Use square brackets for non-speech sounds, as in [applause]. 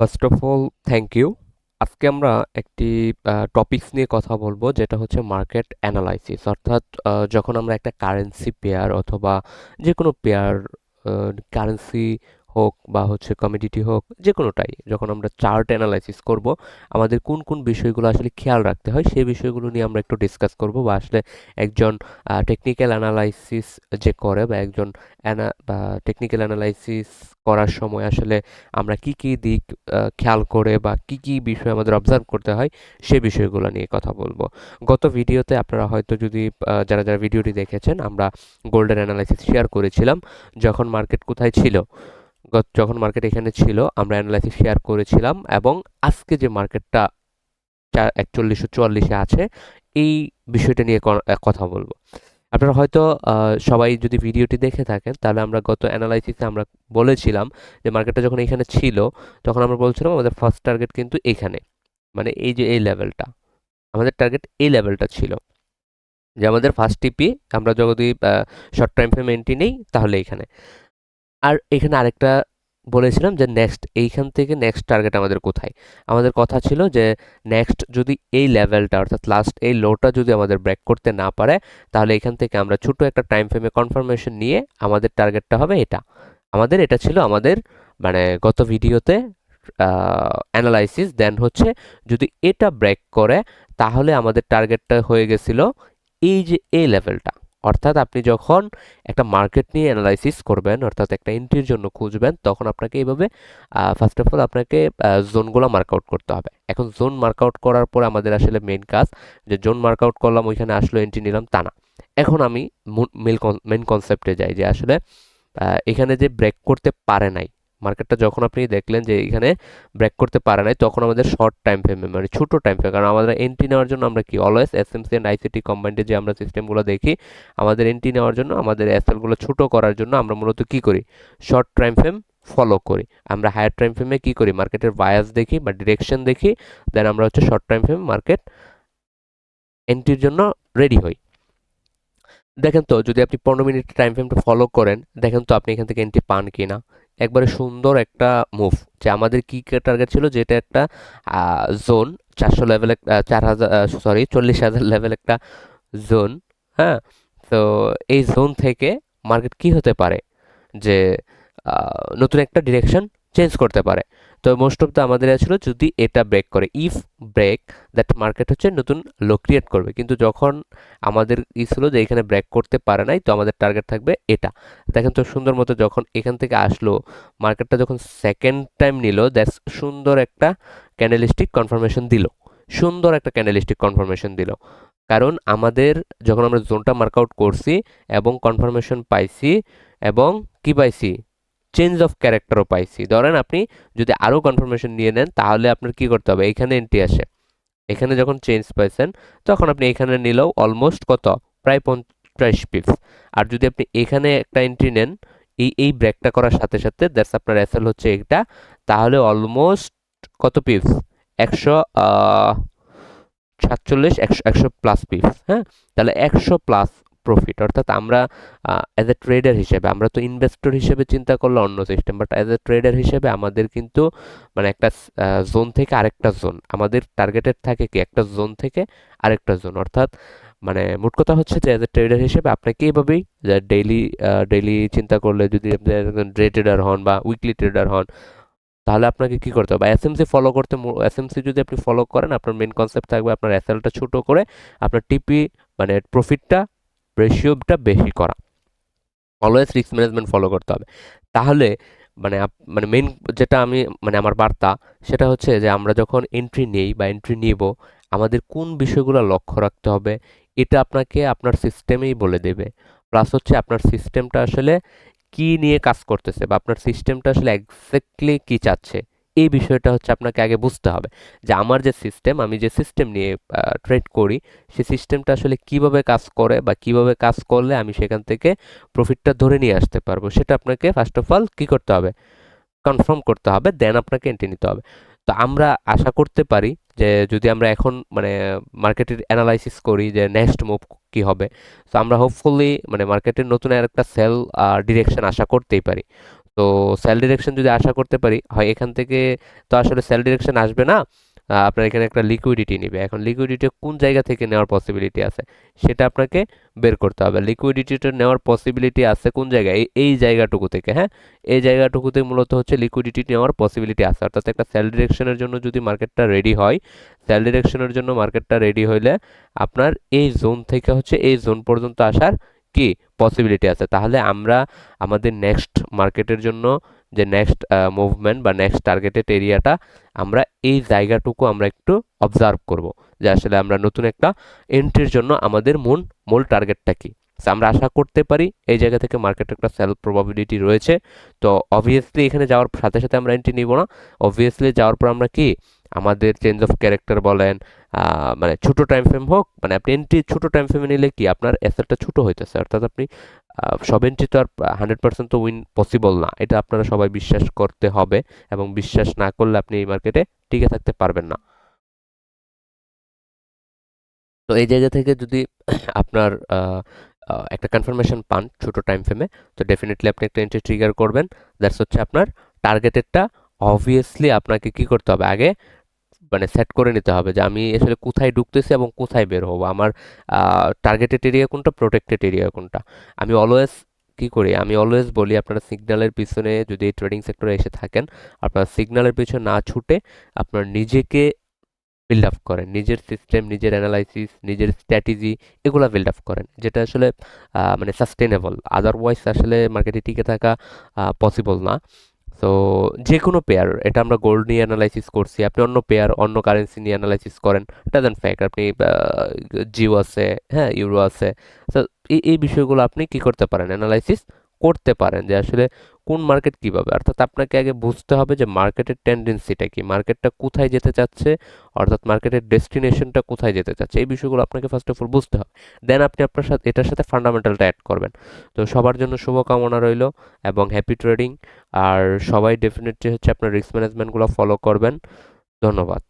First of all thank you আজকে আমরা একটি টপিকস নিয়ে কথা বলব, যেটা হচ্ছে মার্কেট অ্যানালাইসিস অর্থাৎ যখন আমরা একটা কারেন্সি পেয়ার অথবা যে কোনো পেয়ার কারেন্সি হোক বা হচ্ছে কমিডিটি হোক যে কোনোটাই যখন আমরা চার্ট অ্যানালাইসিস করব, আমাদের কোন কোন বিষয়গুলো আসলে খেয়াল রাখতে হয়, সেই বিষয়গুলো নিয়ে আমরা একটু ডিসকাস করব বা আসলে একজন টেকনিক্যাল অ্যানালাইসিস যে করে বা একজন অ্যানা বা টেকনিক্যাল অ্যানালাইসিস করার সময় আসলে আমরা কি কি দিক খেয়াল করে বা কি কি বিষয় আমাদের অবজার্ভ করতে হয়, সে বিষয়গুলো নিয়ে কথা বলব। গত ভিডিওতে আপনারা হয়তো যদি যারা যারা ভিডিওটি দেখেছেন, আমরা গোল্ডেন অ্যানালাইসিস শেয়ার করেছিলাম, যখন মার্কেট কোথায় ছিল যখন মার্কেট এখানে ছিল, আমরা অ্যানালাইসিস শেয়ার করেছিলাম এবং আজকে যে মার্কেটটা চার, একচল্লিশশো চুয়াল্লিশে আছে, এই বিষয়টা নিয়ে কথা বলব। আপনারা হয়তো সবাই যদি ভিডিওটি দেখে থাকেন, তাহলে আমরা গত অ্যানালাইসিসে আমরা বলেছিলাম যে মার্কেটটা যখন এখানে ছিল, তখন আমরা বলছিলাম আমাদের ফার্স্ট টার্গেট কিন্তু এখানে মানে এই যে এই লেভেলটা আমাদের টার্গেট এই লেভেলটা ছিল। যে আমাদের ফার্স্ট টিপি আমরা যদি শর্ট টাইম ফ্রেম এন্ট্রি নেই, তাহলে এখানে। আর এখানে আরেকটা বলেছিলাম যে নেক্সট এইখান থেকে নেক্সট টার্গেট আমাদের কোথায়? আমাদের কথা ছিল যে নেক্সট যদি এই লেভেলটা অর্থাৎ লাস্ট এই লোটা যদি আমাদের ব্রেক করতে না পারে, তাহলে এখান থেকে আমরা ছোট একটা টাইম ফ্রেমে কনফার্মেশন নিয়ে আমাদের টার্গেটটা হবে এটা। আমাদের এটা ছিল আমাদের মানে গত ভিডিওতে অ্যানালাইসিস দেন হচ্ছে যদি এটা ব্রেক করে, তাহলে আমাদের টার্গেটটা হয়ে গেছিল এই যে এই লেভেলটা অর্থাৎ আপনি যখন একটা মার্কেট নিয়ে অ্যানালাইসিস করবেন, অর্থাৎ একটা এন্ট্রির জন্য খুঁজবেন, তখন আপনাকে এইভাবে ফার্স্ট অফ অল আপনাকে জোনগুলো মার্কআউট করতে হবে। এখন জোন মার্কআউট করার পর আমাদের আসলে মেন কাজ, যে জোন মার্কআউট করলাম, ওইখানে আসলো এন্ট্রি নিলাম, তা না। এখন আমি মেন কনসেপ্টে যাই, যে আসলে এখানে যে ব্রেক করতে পারে নাই মার্কেটটা যখন আপনি দেখলেন যে এখানে ব্রেক করতে পারে নাই, তখন আমাদের শর্ট টাইম ফ্রেমে মানে ছোট টাইম ফ্রেম কারণ আমাদের এন্ট্রি নেওয়ার জন্য আমরা কি always S M C and ICT কম্বাইন্ডে যে আমরা সিস্টেমগুলো দেখি, আমাদের এন্ট্রি নেওয়ার জন্য, আমাদের এসএলগুলো ছোট করার জন্য আমরা মূলত কি করি? শর্ট টাইম ফ্রেম ফলো করি। আমরা হায়ার টাইম ফ্রেমে কি করি? মার্কেটের বায়াস দেখি বা ডিরেকশন দেখি দেন আমরা হচ্ছে শর্ট টাইম ফ্রেম মার্কেট এন্ট্রির জন্য রেডি হই। দেখেন তো, যদি আপনি পনেরো মিনিট টাইম ফ্রেমটা ফলো করেন, দেখেন তো আপনি এখান থেকে এন্ট্রি পান কি না একবারে সুন্দর একটা মুভ যে আমাদের কি টার্গেট ছিল? যেটা একটা জোন চারশো লেভেল চার হাজার সরি চল্লিশ হাজার লেভেল একটা জোন হ্যাঁ? তো এই জোন থেকে মার্কেট কি হতে পারে? যে নতুন একটা ডিরেকশন চেঞ্জ করতে পারে। তো মোস্ট অফ দ্য আমাদের ছিল যদি এটা ব্রেক করে। ইফ ব্রেক দ্যাট মার্কেট হচ্ছে নতুন লো ক্রিয়েট করবে। কিন্তু যখন আমাদের ই ছিল যে এখানে ব্রেক করতে পারে নাই, তো আমাদের টার্গেট থাকবে এটা। দেখেন তো সুন্দর মতো যখন এখান থেকে আসলো মার্কেটটা যখন সেকেন্ড টাইম নিল দ্যাটস সুন্দর একটা ক্যান্ডেলিস্টিক কনফার্মেশন দিল। সুন্দর একটা ক্যান্ডেলিস্টিক কনফার্মেশন দিল। কারণ আমাদের যখন আমরা জোনটা মার্কআউট করছি এবং কনফার্মেশন পাইছি এবং কি পাইছি? চেঞ্জ অফ ক্যারেক্টারও পাইছি। ধরেন আপনি যদি আরও কনফার্মেশন নিয়ে নেন, তাহলে আপনার কি করতে হবে? এখানে এন্ট্রি আসে। এখানে যখন চেঞ্জ পাইছেন, তখন আপনি এখানে নিলেও অলমোস্ট কত? প্রায় পঞ্চাশ পিপস আর যদি আপনি এখানে একটা এন্ট্রি নেন, এই এই ব্রেকটা করার সাথে সাথে দ্যাটস আপনার এসএল হচ্ছে এটা তাহলে অলমোস্ট কত পিপস একশো সাতচল্লিশ, একশো একশো প্লাস পিপস হ্যাঁ? তাহলে একশো প্লাস প্রফিট অর্থাৎ আমরা অ্যাজ এ ট্রেডার হিসেবে, আমরা তো ইনভেস্টর হিসেবে চিন্তা করলে অন্য system but as a trader হিসেবে আমাদের কিন্তু মানে একটা জোন থেকে আরেকটা জোন আমাদের টার্গেটেড থাকে কি? একটা জোন থেকে আরেকটা জোন অর্থাৎ মানে মোট কথা হচ্ছে যে অ্যাজ এ ট্রেডার হিসেবে আপনাকে এইভাবেই ডেইলি ডেইলি চিন্তা করলে যদি আপনি ডে ট্রেডার হন বা উইকলি ট্রেডার হন, তাহলে আপনাকে কি করতে হবে? এসএমসি ফলো করতে এসএমসি যদি আপনি ফলো করেন, আপনার মেন কনসেপ্ট থাকবে আপনার এসএলটা ছোট করে, আপনার টিপি মানে প্রফিটটা রেশিওটা বেশি করা। অলওয়েজ রিস্ক ম্যানেজমেন্ট ফলো করতে হবে। তাহলে মানে মানে মেন যেটা আমি মানে আমার বার্তা, সেটা হচ্ছে যে আমরা যখন এন্ট্রি নেই বা এন্ট্রি নিব, আমাদের কোন বিষয়গুলো লক্ষ্য রাখতে হবে, এটা আপনাকে আপনার সিস্টেমেই বলে দেবে। প্লাস হচ্ছে আপনার সিস্টেমটা আসলে কি নিয়ে কাজ করতেছে বা আপনার সিস্টেমটা আসলে এক্স্যাক্টলি কি চাচ্ছে। এই বিষয়টা হচ্ছে আপনাকে আগে বুঝতে হবে যে আমার যে সিস্টেম আমি যে সিস্টেম নিয়ে ট্রেড করি সেই সিস্টেমটা আসলে কীভাবে কাজ করে বা কীভাবে কাজ করলে আমি সেখান থেকে প্রফিটটা ধরে নিয়ে আসতে পারব, সেটা আপনাকে ফার্স্ট অফ অল কী করতে হবে? কনফার্ম করতে হবে দেন আপনাকে এন্ট্রি নিতে হবে। তো আমরা আশা করতে পারি যে যদি আমরা এখন মানে মার্কেটের অ্যানালাইসিস করি যে নেক্সট মুভ কি হবে, তো আমরা হোপফুলি মানে মার্কেটের নতুন আর একটা সেল ডিরেকশন আশা করতেই পারি। তো সেল ডিরেকশন যদি আশা করতে পারি, হয় এখান থেকে তো আসলে সেল ডিরেকশন আসবে না আপনার এখানে একটা লিকুইডিটি নেবে। এখন লিকুইডিটি কোন জায়গা থেকে নেওয়ার পসিবিলিটি আছে, সেটা আপনাকে বের করতে হবে। লিকুইডিটিটা নেওয়ার পসিবিলিটি আছে কোন জায়গায়? এই জায়গাটুকু থেকে হ্যাঁ? এই জায়গাটুকুতে মূলত হচ্ছে লিকুইডিটি নেওয়ার পসিবিলিটি আছে। অর্থাৎ একটা সেল ডিরেকশনের জন্য যদি মার্কেটটা রেডি হয় সেল ডিরেকশনের জন্য মার্কেটটা রেডি হইলে আপনার এই জোন থেকে হচ্ছে এই জোন পর্যন্ত আসার কি পসিবিলিটি আছে? তাহলে আমরা আমাদের নেক্সট মার্কেটের জন্য যে নেক্সট মুভমেন্ট বা নেক্সট টার্গেটেড এরিয়াটা আমরা এই জায়গাটুকু আমরা একটু অবজার্ভ করব। যে আসলে আমরা নতুন একটা এন্ট্রির জন্য আমাদের মূল মূল টার্গেটটা কি? আমরা আশা করতে পারি এই জায়গা থেকে মার্কেটে একটা সেল প্রবাবিলিটি রয়েছে। তো অবভিয়াসলি এখানে যাওয়ার সাথে সাথে আমরা এন্ট্রি নিব না। অবভিয়াসলি যাওয়ার পর আমরা কি? আমাদের চেঞ্জ অফ ক্যারেক্টার বলেন মানে ছোট টাইম ফ্রেম হোক মানে আপনি এন্ট্রি ছোট টাইম ফ্রেমে নিলে কি আপনার অ্যাসেটটা ছোট হইতেছে? অর্থাৎ আপনি সব এন্ট্রি তো আর হান্ড্রেড পার্সেন্ট তো উইন পসিবল না। এটা আপনারা সবাই বিশ্বাস করতে হবে এবং বিশ্বাস না করলে আপনি এই মার্কেটে টিকে থাকতে পারবেন না। তো এই জায়গা থেকে যদি [coughs] আপনার একটা কনফার্মেশন পান ছোট টাইম ফ্রেমে তো ডেফিনেটলি আপনি একটা এন্ট্রি ট্রিগার করবেন। দ্যাটস হচ্ছে আপনার টার্গেটেডটা অবভিয়াসলি আপনাকে কি করতে হবে? আগে মানে সেট করে নিতে হবে যে আমি আসলে কোথায় ঢুকতেছি এবং কোথায় বের হব। আমার টার্গেটেড এরিয়া কোনটা প্রোটেক্টেড এরিয়া কোনটা? আমি অলওয়েজ কি করি? আমি অলওয়েজ বলি আপনারা সিগন্যালের পিছনে যদি ট্রেডিং সেক্টরে এসে থাকেন, আপনারা সিগন্যালের পিছনে না ছুটে আপনার নিজেকে বিল্ড আপ করেন। নিজের সিস্টেম নিজের অ্যানালাইসিস নিজের স্ট্র্যাটেজি এগুলো বিল্ড আপ করেন। যেটা আসলে মানে সাস্টেনেবল আদারওয়াইজ আসলে মার্কেটে টিকে থাকা পসিবল না। তো যে কোনো পেয়ার এটা আমরা গোল্ড নিয়ে অ্যানালাইসিস করছি। আপনি অন্য পেয়ার অন্য কারেন্সি নিয়ে অ্যানালাইসিস করেন ডাজেন্ট ফ্যাক্ট আপনি জিও আছে হ্যাঁ ইউরো আছে। তো এই এই বিষয়গুলো আপনি কি করতে পারেন? অ্যানালাইসিস করতে পারেন যে আসলে কোন মার্কেট কীভাবে? অর্থাৎ আপনাকে আগে বুঝতে হবে যে মার্কেটের টেন্ডেন্সিটা কি? মার্কেটটা কোথায় যেতে চাচ্ছে? অর্থাৎ মার্কেটের ডেস্টিনেশনটা কোথায় যেতে চাচ্ছে? এই বিষয়গুলো আপনাকে ফার্স্ট অফ অল বুঝতে হবে। দেন আপনি আপনার সাথে, এটার সাথে ফান্ডামেন্টালটা অ্যাড করবেন। তো সবার জন্য শুভকামনা রইল এবং হ্যাপি ট্রেডিং আর সবাই ডেফিনেটলি হচ্ছে আপনার রিস্ক ম্যানেজমেন্টগুলো ফলো করবেন। ধন্যবাদ।